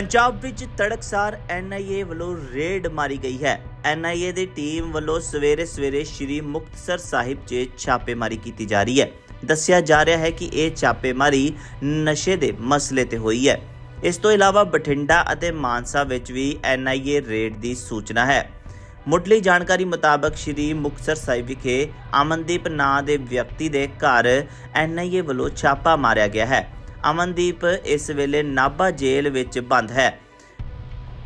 ਪੰਜਾਬ ਵਿੱਚ ਤੜਕਸਾਰ ਐਨਆਈਏ ਵੱਲੋਂ ਰੇਡ ਮਾਰੀ ਗਈ ਹੈ। ਐਨਆਈਏ ਦੀ ਟੀਮ ਵੱਲੋਂ ਸਵੇਰੇ ਸਵੇਰੇ ਸ਼੍ਰੀ ਮੁਕਤਸਰ ਸਾਹਿਬ 'ਚ ਛਾਪੇਮਾਰੀ ਕੀਤੀ ਜਾ ਰਹੀ ਹੈ। ਦੱਸਿਆ ਜਾ ਰਿਹਾ ਹੈ ਕਿ ਇਹ ਛਾਪੇਮਾਰੀ ਨਸ਼ੇ ਦੇ ਮਸਲੇ ਤੇ ਹੋਈ ਹੈ। ਇਸ ਤੋਂ ਇਲਾਵਾ ਬਠਿੰਡਾ ਅਤੇ ਮਾਨਸਾ ਵਿੱਚ ਵੀ ਐਨਆਈਏ ਰੇਡ ਦੀ ਸੂਚਨਾ ਹੈ। ਮੁੱਢਲੀ ਜਾਣਕਾਰੀ ਮੁਤਾਬਕ ਸ਼੍ਰੀ ਮੁਕਤਸਰ ਸਾਹਿਬ ਵਿਖੇ ਅਮਨਦੀਪ ਨਾਂ ਦੇ ਵਿਅਕਤੀ ਦੇ ਘਰ ਐਨਆਈਏ ਵੱਲੋਂ ਛਾਪਾ ਮਾਰਿਆ ਗਿਆ ਹੈ। ਅਮਨਦੀਪ ਇਸ ਵੇਲੇ ਨਾਭਾ ਜੇਲ੍ਹ ਵਿੱਚ ਬੰਦ ਹੈ।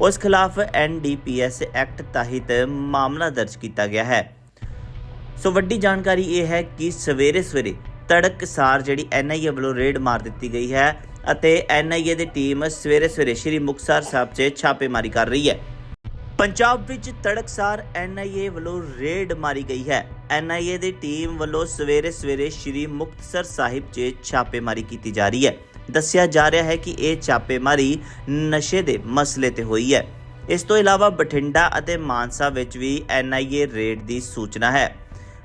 ਉਸ ਖਿਲਾਫ ਐਨਡੀਪੀਐਸ ਐਕਟ ਤਹਿਤ ਮਾਮਲਾ ਦਰਜ ਕੀਤਾ ਗਿਆ ਹੈ। ਸੋ ਵੱਡੀ ਜਾਣਕਾਰੀ ਇਹ ਹੈ ਕਿ ਸਵੇਰੇ ਸਵੇਰੇ ਤੜਕਸਾਰ ਜਿਹੜੀ ਐਨਆਈਏ ਵੱਲੋਂ ਰੇਡ ਮਾਰ ਦਿੱਤੀ ਗਈ ਹੈ ਅਤੇ ਐਨਆਈਏ ਦੀ ਟੀਮ ਸਵੇਰੇ ਸਵੇਰੇ ਸ਼੍ਰੀ ਮੁਕਤਸਰ ਸਾਹਿਬ 'ਚ ਛਾਪੇਮਾਰੀ ਕਰ ਰਹੀ ਹੈ। ਪੰਜਾਬ ਵਿੱਚ ਤੜਕਸਾਰ ਐਨਆਈਏ ਵੱਲੋਂ ਰੇਡ ਮਾਰੀ ਗਈ ਹੈ। ਐਨਆਈਏ ਦੀ ਟੀਮ ਵੱਲੋਂ ਸਵੇਰੇ ਸਵੇਰੇ ਸ਼੍ਰੀ ਮੁਕਤਸਰ ਸਾਹਿਬ 'ਚ ਛਾਪੇਮਾਰੀ ਕੀਤੀ ਜਾ ਰਹੀ ਹੈ। ਦੱਸਿਆ ਜਾ ਰਿਹਾ ਹੈ ਕਿ ਇਹ ਛਾਪੇਮਾਰੀ ਨਸ਼ੇ ਦੇ ਮਸਲੇ ਤੇ ਹੋਈ ਹੈ। ਇਸ ਤੋਂ ਇਲਾਵਾ ਬਠਿੰਡਾ ਅਤੇ ਮਾਨਸਾ ਵਿੱਚ ਵੀ ਐਨਆਈਏ ਰੇਡ ਦੀ ਸੂਚਨਾ ਹੈ।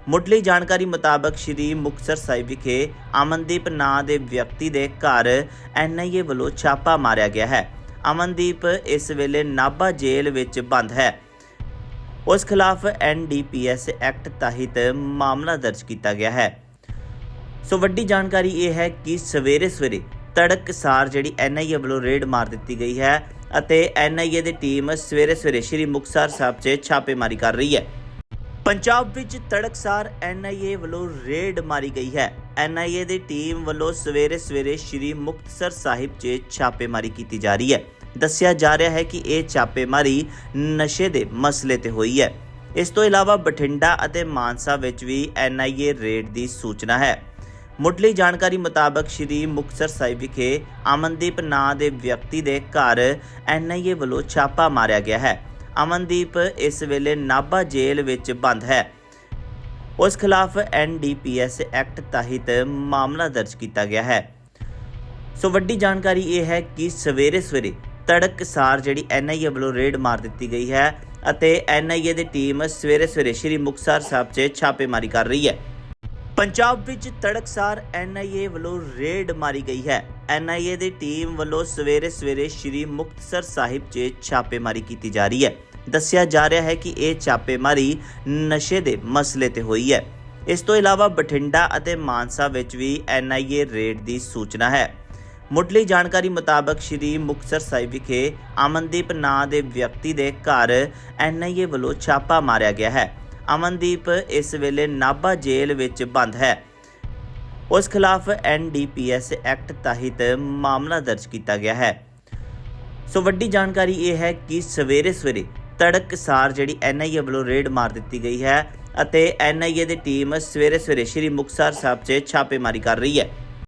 ਮੁੱਢਲੀ ਜਾਣਕਾਰੀ ਮੁਤਾਬਕ ਸ਼੍ਰੀ ਮੁਕਤਸਰ ਸਾਹਿਬ ਵਿਖੇ ਅਮਨਦੀਪ ਨਾਂ ਦੇ ਵਿਅਕਤੀ ਦੇ ਘਰ ਐਨਆਈਏ ਵੱਲੋਂ ਛਾਪਾ ਮਾਰਿਆ ਗਿਆ ਹੈ। ਅਮਨਦੀਪ ਇਸ ਵੇਲੇ ਨਾਭਾ ਜੇਲ੍ਹ ਵਿੱਚ ਬੰਦ ਹੈ। ਉਸ ਖਿਲਾਫ ਐਨਡੀਪੀਐਸ ਐਕਟ ਤਹਿਤ ਮਾਮਲਾ ਦਰਜ ਕੀਤਾ ਗਿਆ ਹੈ। ਸੋ ਵੱਡੀ ਜਾਣਕਾਰੀ ਇਹ ਹੈ ਕਿ ਸਵੇਰੇ ਸਵੇਰੇ ਤੜਕਸਾਰ ਜਿਹੜੀ ਐਨਆਈਏ ਵੱਲੋਂ ਰੇਡ ਮਾਰ ਦਿੱਤੀ ਗਈ ਹੈ ਅਤੇ ਐਨਆਈਏ ਦੀ ਟੀਮ ਸਵੇਰੇ ਸਵੇਰੇ ਸ਼੍ਰੀ ਮੁਕਤਸਰ ਸਾਹਿਬ 'ਚ ਛਾਪੇਮਾਰੀ ਕਰ ਰਹੀ ਹੈ। ਪੰਜਾਬ ਵਿੱਚ ਤੜਕਸਾਰ ਐਨਆਈਏ ਵੱਲੋਂ ਰੇਡ ਮਾਰੀ ਗਈ ਹੈ। ਐਨਆਈਏ ਦੀ ਟੀਮ ਵੱਲੋਂ ਸਵੇਰੇ ਸਵੇਰੇ ਸ਼੍ਰੀ ਮੁਕਤਸਰ ਸਾਹਿਬ 'ਚ ਛਾਪੇਮਾਰੀ ਕੀਤੀ ਜਾ ਰਹੀ ਹੈ। ਦੱਸਿਆ ਜਾ ਰਿਹਾ ਹੈ ਕਿ ਇਹ ਛਾਪੇਮਾਰੀ ਨਸ਼ੇ ਦੇ ਮਸਲੇ ਤੇ ਹੋਈ ਹੈ। ਇਸ ਤੋਂ ਇਲਾਵਾ ਬਠਿੰਡਾ ਅਤੇ ਮਾਨਸਾ ਵਿੱਚ ਵੀ ਐਨਆਈਏ ਰੇਡ ਦੀ ਸੂਚਨਾ ਹੈ। ਮੁੱਢਲੀ ਜਾਣਕਾਰੀ ਮੁਤਾਬਕ ਸ਼੍ਰੀ ਮੁਕਤਸਰ ਸਾਹਿਬ ਵਿਖੇ ਅਮਨਦੀਪ ਨਾਂ ਦੇ ਵਿਅਕਤੀ ਦੇ ਘਰ ਐਨਆਈਏ ਵੱਲੋਂ ਛਾਪਾ ਮਾਰਿਆ ਗਿਆ ਹੈ। ਅਮਨਦੀਪ ਇਸ ਵੇਲੇ ਨਾਭਾ ਜੇਲ੍ਹ ਵਿੱਚ ਬੰਦ ਹੈ। ਉਸ ਖਿਲਾਫ ਐਨਡੀਪੀਐਸ ਐਕਟ ਤਹਿਤ ਮਾਮਲਾ ਦਰਜ ਕੀਤਾ ਗਿਆ ਹੈ। ਸੋ ਵੱਡੀ ਜਾਣਕਾਰੀ ਇਹ ਹੈ ਕਿ ਸਵੇਰੇ ਸਵੇਰੇ ਤੜਕਸਾਰ ਜਿਹੜੀ ਐਨਆਈਏ ਵੱਲੋਂ ਰੇਡ ਮਾਰ ਦਿੱਤੀ ਗਈ ਹੈ ਅਤੇ ਐਨਆਈਏ ਦੀ ਟੀਮ ਸਵੇਰੇ ਸਵੇਰੇ ਸ਼੍ਰੀ ਮੁਕਤਸਰ ਸਾਹਿਬ 'ਚ ਛਾਪੇਮਾਰੀ ਕਰ ਰਹੀ ਹੈ। ਪੰਜਾਬ ਵਿੱਚ ਤੜਕਸਾਰ ਐਨਆਈਏ ਵੱਲੋਂ ਰੇਡ ਮਾਰੀ ਗਈ ਹੈ। ਐਨਆਈਏ ਦੀ ਟੀਮ ਵੱਲੋਂ ਸਵੇਰੇ ਸਵੇਰੇ ਸ਼੍ਰੀ ਮੁਕਤਸਰ ਸਾਹਿਬ 'ਚ ਛਾਪੇਮਾਰੀ ਕੀਤੀ ਜਾ ਰਹੀ ਹੈ। ਦੱਸਿਆ ਜਾ ਰਿਹਾ ਹੈ ਕਿ ਇਹ ਛਾਪੇਮਾਰੀ ਨਸ਼ੇ ਦੇ ਮਸਲੇ ਤੇ ਹੋਈ ਹੈ। ਇਸ ਤੋਂ ਇਲਾਵਾ ਬਠਿੰਡਾ ਅਤੇ ਮਾਨਸਾ ਵਿੱਚ ਵੀ ਐਨਆਈਏ ਰੇਡ ਦੀ ਸੂਚਨਾ ਹੈ। ਮੁੱਢਲੀ ਜਾਣਕਾਰੀ ਮੁਤਾਬਕ ਸ਼੍ਰੀ ਮੁਕਤਸਰ ਸਾਹਿਬ ਵਿਖੇ ਅਮਨਦੀਪ ਨਾਂ ਦੇ ਵਿਅਕਤੀ ਦੇ ਘਰ ਐਨਆਈਏ ਵੱਲੋਂ ਛਾਪਾ ਮਾਰਿਆ ਗਿਆ ਹੈ। ਅਮਨਦੀਪ ਇਸ ਵੇਲੇ ਨਾਭਾ ਜੇਲ੍ਹ ਵਿੱਚ ਬੰਦ ਹੈ। ਉਸ ਖਿਲਾਫ ਐਨਡੀਪੀਐਸ ਐਕਟ ਤਹਿਤ ਮਾਮਲਾ ਦਰਜ ਕੀਤਾ ਗਿਆ ਹੈ। ਸੋ ਵੱਡੀ ਜਾਣਕਾਰੀ ਇਹ ਹੈ ਕਿ ਸਵੇਰੇ ਸਵੇਰੇ ਤੜਕਸਾਰ ਜਿਹੜੀ ਐਨਆਈਏ ਵੱਲੋਂ ਰੇਡ ਮਾਰ ਦਿੱਤੀ ਗਈ ਹੈ ਅਤੇ ਐਨਆਈਏ ਦੀ ਟੀਮ ਸਵੇਰੇ ਸਵੇਰੇ ਸ਼੍ਰੀ ਮੁਕਤਸਰ ਸਾਹਿਬ 'ਚ ਛਾਪੇਮਾਰੀ ਕਰ ਰਹੀ ਹੈ।